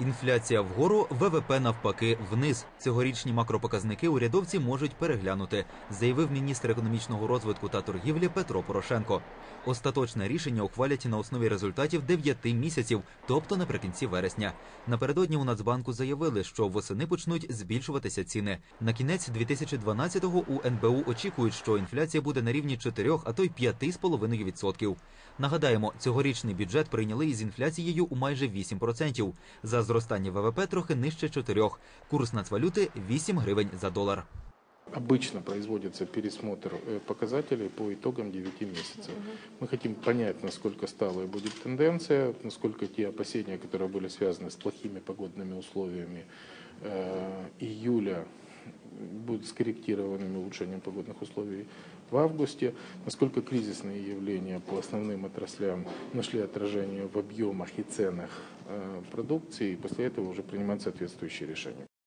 Інфляція вгору, ВВП навпаки вниз. Цьогорічні макропоказники урядовці можуть переглянути, заявив міністр економічного розвитку та торгівлі Петро Порошенко. Остаточне рішення ухвалять на основі результатів 9 місяців, тобто наприкінці вересня. Напередодні у Нацбанку заявили, що восени почнуть збільшуватися ціни. На кінець 2012-го у НБУ очікують, що інфляція буде на рівні 4, а то й 5,5%. Нагадаємо, цьогорічний бюджет прийняли із інфляцією у майже 8%. За зростання ВВП трохи нижче 4. Курс нацвалюти 8 гривень за долар. Обычно производится пересмотр э, показателей по итогам 9 месяцев. Мы хотим понять, насколько сталой будет тенденция, насколько те опасения, которые были связаны с плохими погодными условиями э, июля, будут скорректированными улучшением погодных условий в августе, насколько кризисные явления по основным отраслям нашли отражение в объемах и ценах э, продукции, и после этого уже принимать соответствующие решения.